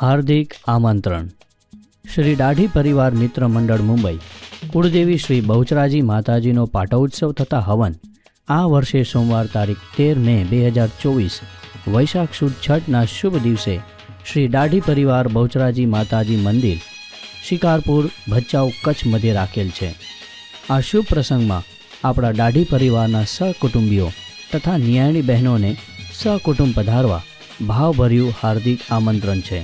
હાર્દિક આમંત્રણ. શ્રી દાઢી પરિવાર મિત્ર મંડળ મુંબઈ, કુળદેવી શ્રી બહુચરાજી માતાજીનો પાટોત્સવ થતા હવન, આ વર્ષે સોમવાર તારીખ તેર મે બે હજાર ચોવીસ, વૈશાખ સુદ છઠના શુભ દિવસે શ્રી દાઢી પરિવાર બહુચરાજી માતાજી મંદિર, શિકારપુર ભચાઉ કચ્છ મધ્યે રાખેલ છે. આ શુભ પ્રસંગમાં આપણા દાઢી પરિવારના સહકુટુંબીઓ તથા નિયાણી બહેનોને સહકુટુંબ પધારવા ભાવભર્યું હાર્દિક આમંત્રણ છે.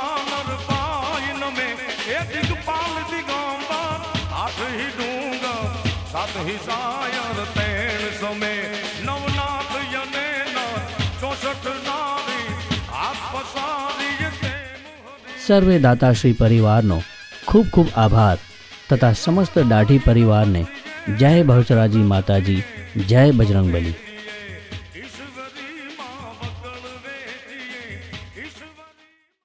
નાગસુરાનર પાયન મે એ દિગપાલ દિગંબર આઠ હી ડુંગર સાત હી સાયર તેણ સમે નવનાથ યને ન ચોસઠ નારી હાથ પસારી સર્વે દાતાશ્રી પરિવારનો ખૂબ ખૂબ આભાર તથા સમસ્ત દાઢી પરિવારને જય બહુચરાજી માતાજી જય બજરંગબલી